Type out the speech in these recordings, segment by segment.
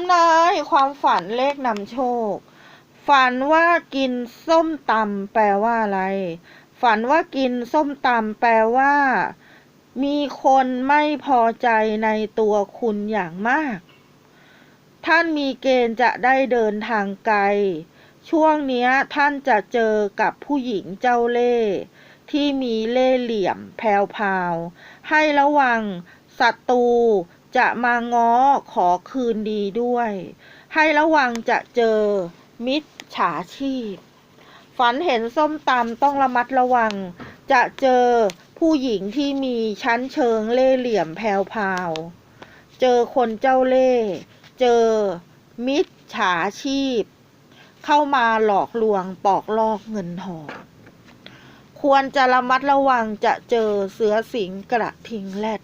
ำนายความฝันเลขนำโชค ฝันว่ากินส้มตำแปลว่าอะไร ฝันว่ากินส้มตำแปลว่า มีคนไม่พอใจในตัวคุณอย่างมาก ท่านมีเกณฑ์จะได้เดินทางไกล ช่วงนี้ท่านจะเจอกับผู้หญิงเจ้าเล่ห์ที่มีเล่ห์เหลี่ยมแพรวพาว ให้ระวังศัตรู จะมาง้อขอคืนดีด้วย ให้ระวังจะเจอมิจฉาชีพ ฝันเห็นส้มตำต้องระมัดระวัง จะเจอผู้หญิงที่มีชั้นเชิงเล่เหลี่ยมแพรวพาว เจอคนเจ้าเล่ เจอมิจฉาชีพ เข้ามาหลอกลวงปอกลอกเงินทองควรจะระมัดระวังจะเจอเสือสิงกระทิงแรด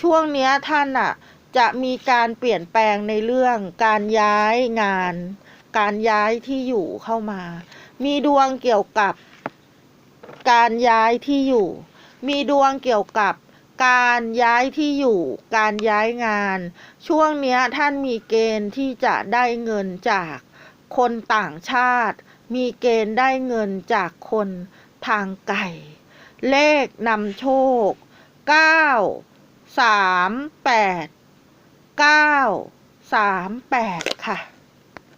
ช่วงเนี้ยท่านอะจะมีการเปลี่ยนแปลงในเรื่องการย้ายงาน การย้ายที่อยู่เข้ามา มีดวงเกี่ยวกับการย้ายที่อยู่ มีดวงเกี่ยวกับการย้ายที่อยู่ การย้ายงาน ช่วงเนี้ยท่านมีเกณฑ์ที่จะได้เงินจากคนต่างชาติ มีเกณฑ์ได้เงินจากคนทางไกลเลขนำโชคเก้า สามแปดเก้าสามแปดค่ะ